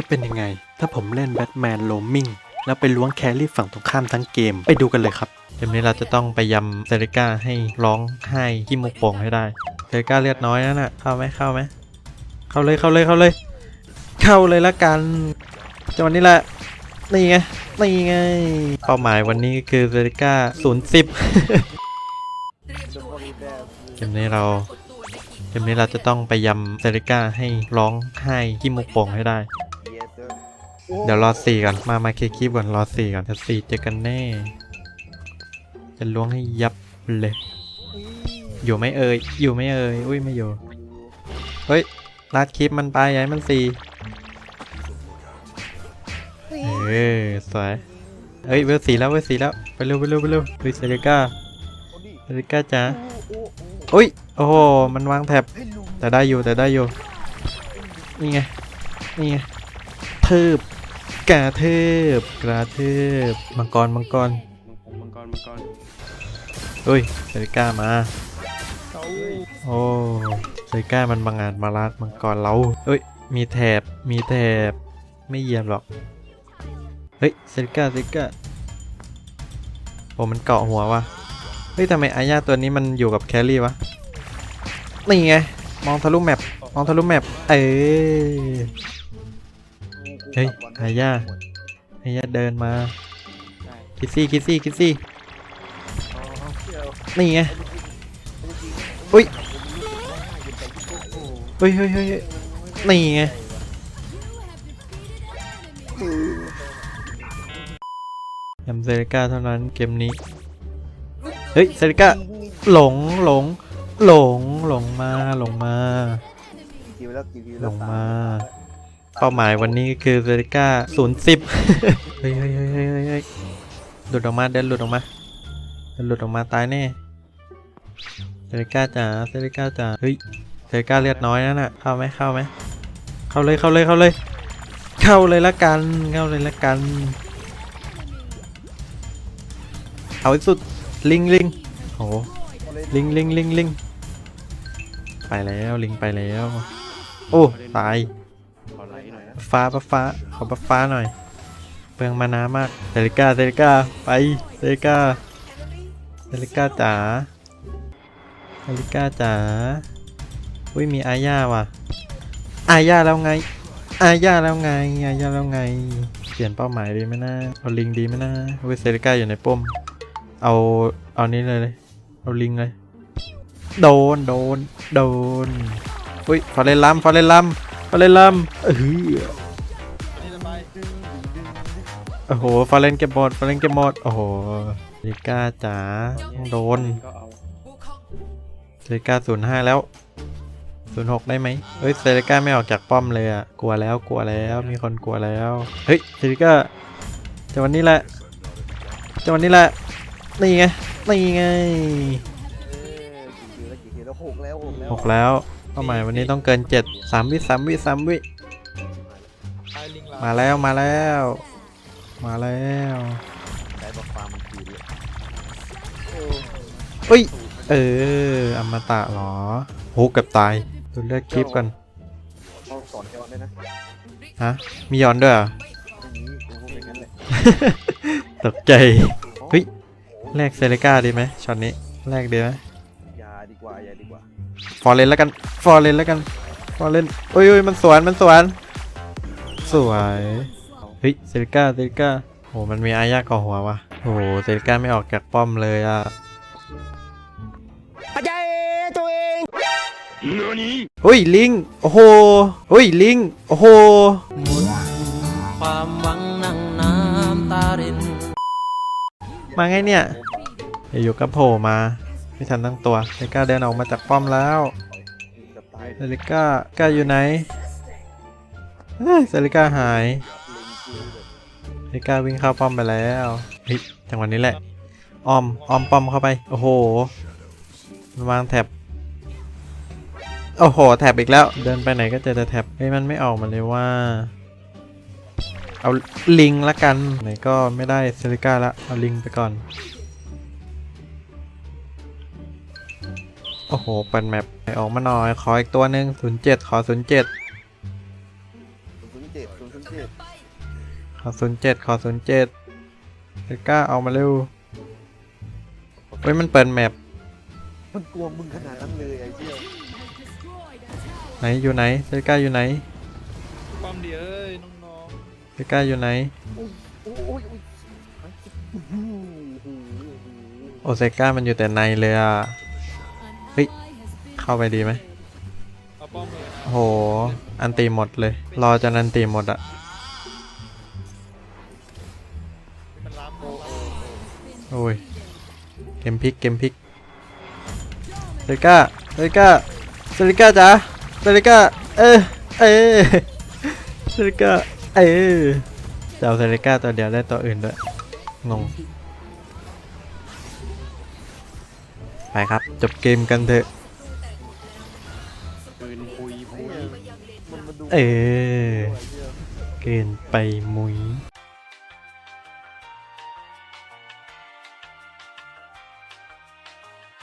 จะเป็นยังไง ถ้าผมเล่นแบทแมนโลมิงแล้วไปล้วงแครี่ฝั่งตรงข้ามทั้งเกม ไปดูกันเลยครับเกมนี้เราจะต้องไปยำเซริก้าให้ร้องไห้ที่มุกโป่งให้ได้เซริก้าเลือดน้อยนั่นน่ะเข้าไหมเข้าไหมเข้าเลยเข้าเลยเข้าเลย เข้าเลยละกันจังหวะนี้แหละนี่ไงนี่ไงเป้าหมายวันนี้คือเซริก้าศูนย์สิบเกมนี้เราเกมนี้เราจะต้องไปยำเซริก้าให้ร้องไห้ที่มุกโป่งให้ได้ เดี๋ยวรอสี่ก่อน มา มาเคลียร์คลิปก่อน รอสี่ก่อนเดี๋ยวสี่เจอกันแน่ จะล้วงให้ยับเลย อยู่ไหม่เอ่ย อยู่ไหม่เอ่ย อุ้ยไม่อยู่ เฮ้ยลาดคลิปมันไปย้ายมันสี่เออสวยเอ้ยเวอร์สี่แล้วเวอร์สี่แล้ว ไปเร็วไปเร็วไปเร็วเฮ้ยเซริก้าเซริก้าจ๋าอุ้ย โอ้โห มันวางแท็บ แต่ได้อยู่แต่ได้อยู่ นี่ไง นี่ไงทืบ กระทืบกระทืบมังกรมังกรมังกรมังกรเฮ้ยเซริก้ามาเขาโอ้เซริก้ามันบังอาจมาลัดมังกรเราเอ้ยมีแถบมีแถบไม่เหยียบหรอกเฮ้ยเซริก้าเซริก้าโอ้มันเกาะหัววะเฮ้ยทำไมอาญาตัวนี้มันอยู่กับแครี่วะนี่ไงมองทะลุแมปมองทะลุแมปเอ้ย เฮ้ยอาญาอาญาเดินมาได้คิดซี่คิดซี่คิดซี่อ๋อเที่ยวนี่ไงอุ้ยเฮ้ยเฮ้ยเฮ้ยเฮ้ยนี่ไงยำเซริก้าเท่านั้นเกมนี้ เฮ้ยเซริก้าหลงหลงหลงหลงมาหลงมาคิวแล้วคิวลแล้วงมา เป้าหมายวันนี้คือเซริก้าศูนย์สิบเฮ้ยเฮ้ยเฮ้ยเฮ้ยเฮ้ยหลุดออกมาเดินหลุดออกมาเดินหลุดออกมาตายแน่เซริก้าจ๋าเซริก้าจ๋าเฮ้ยเซริก้าเลือดน้อยนั่นน่ะเข้าไหมเข้าไหมเข้าเลยเข้าเลยเข้าเลย เข้าเลยละกันเข้าเลยละกัน เอาสุดลิงลิงโหลิงลิงลิงลิงไปแล้วลิงไปแล้ว โอ้ตาย หน่อยนะฟ้าปะฟ้าขอปะฟ้าหน่อย เปลืองมานามากเซริก้าเซริก้าไปเซริก้าเซริก้าจ๋าเซริก้าจ๋าอุ้ยมีอาญาว่ะ อาญาแล้วไง อาญาแล้วไง อาญาแล้วไง เปลี่ยนเป้าหมายดีไหมนะเอาลิงดีไหมนะอุ้ยเซริก้าอยู่ในป้อมเอาเอานี้เลยเลยเอาลิงเลย โดนโดนโดนอุ้ยฟอเรนลัมฟอเรนลัม ฟอเรนลัมเออนี่สบายโอ้โหฟาเลนเก็บหมดฟาเลนเก็บหมดโอ้โหเซริก้าจ๋าต้องโดนก็เอาเซริก้าศูนย์ห้าแล้วศูนย์หกได้ไหมเฮ้ยเซริก้าไม่ออกจากป้อมเลยอะกลัวแล้วกลัวแล้วมีคนกลัวแล้ว เฮ้ยเซริก้าจังหวันนี้แหละจังหวันนี้แหละนี่ไงนี่ไงเออกี่คิวแล้วกี่คิวแล้วหกแล้วหกแล้วหกแล้ว เป้าหมายวันนี้ต้องเกินเจ็ดสามวิสามวิสามวิไอ้ลิงลามาแล้วมาแล้ว มาแล้วได้บอกฟาร์มมันกี่เลยเอ้ย เอออมตะเหรอโหเกับตายดูเลือดคลิปกันเขาสอนย้อนด้วยนะฮะมีย้อนด้วยเหรออย่างนี้กูเป็นงั้นแหละตกใจเฮ้ยแลกเซเลก้าดีไหมช็อตนี้แลกดีไหมยาดีกว่ายาดีกว่า ฟอร์เรนแล้วกันฟอร์เรนแล้วกันฟอร์เรนโอ้ยโอ้ยมันสวนมันสวนสวยเฮ้ยเซเลก้าเซเลก้าโหมันมีอายาก่อหัววะโอ้โหเซเลก้าไม่ออกจากป้อมเลยอะอาจารย์ตัวเองเฮ้ยลิงโอ้โหเฮ้ยลิงโอ้โหความหวังนั่งน้ำตารินมาไงเนี่ยอยู่ๆก็โผล่มา ไม่ทันตั้งตัวเซเลก้าเดินออกมาจากป้อมแล้วเซเลก้าก้าอยู่ไหนเฮ้ยเซเลก้าหายเซเลก้าวิ่งเข้าป้อมไปแล้วฮ้ยจังหวะนี้แหละอ้อมอ้อมป้อมเข้าไป โอ้โหมันวางแท็บโอ้โห แท็บอีกแล้ว เดินไปไหนก็เจอแต่แท็บเฮ้ยมันไม่ออกมาเลยว่า เอาลิงละกัน ไหนก็ไม่ได้เซเลก้าละ เอาลิงไปก่อน โอ้โห เปิดแมปให้ออกมาหน่อย ขออีกตัวหนึ่งศูนย์เจ็ดขอศูนย์เจ็ดศูนย์เจ็ดศูนย์นเจ็ดขอศูนย์เจ็ดขอศูนย์เจ็ดเซริก้าเอามาเร็ว เฮ้ย มันเปิดแมปมันกลัวมึงขนาดนั้นเลยไอ้เชี่ยไหนอยู่ไหนเซริก้าอยู่ไหนป้อมดีเอ้ยน้องเซริก้าอยู่ไหนโอ้ยโอ้ยโอ้ยอื้อหือโอเซก้ามันอยู่แต่ในเลยอะ เฮ้ย เข้าไปดีไหมเอาป้อมเลยนะโห อันตีหมดเลย รอจนอันตีหมดอะมันล้ำโอ้โอ้โอ้โอ้ย เกมพลิก เกมพลิกเซริก้าเซริก้าเซริก้าจ๋าเซริก้า เออเออเซริก้า เออจะเอาเซริก้าตัวเดียวได้ตัวอื่นด้วยงง ไปครับ จบเกมกันเถอะ ปืนปุยปุย มันมาดูเออไอ้เชี่ยเกินไปมุยเ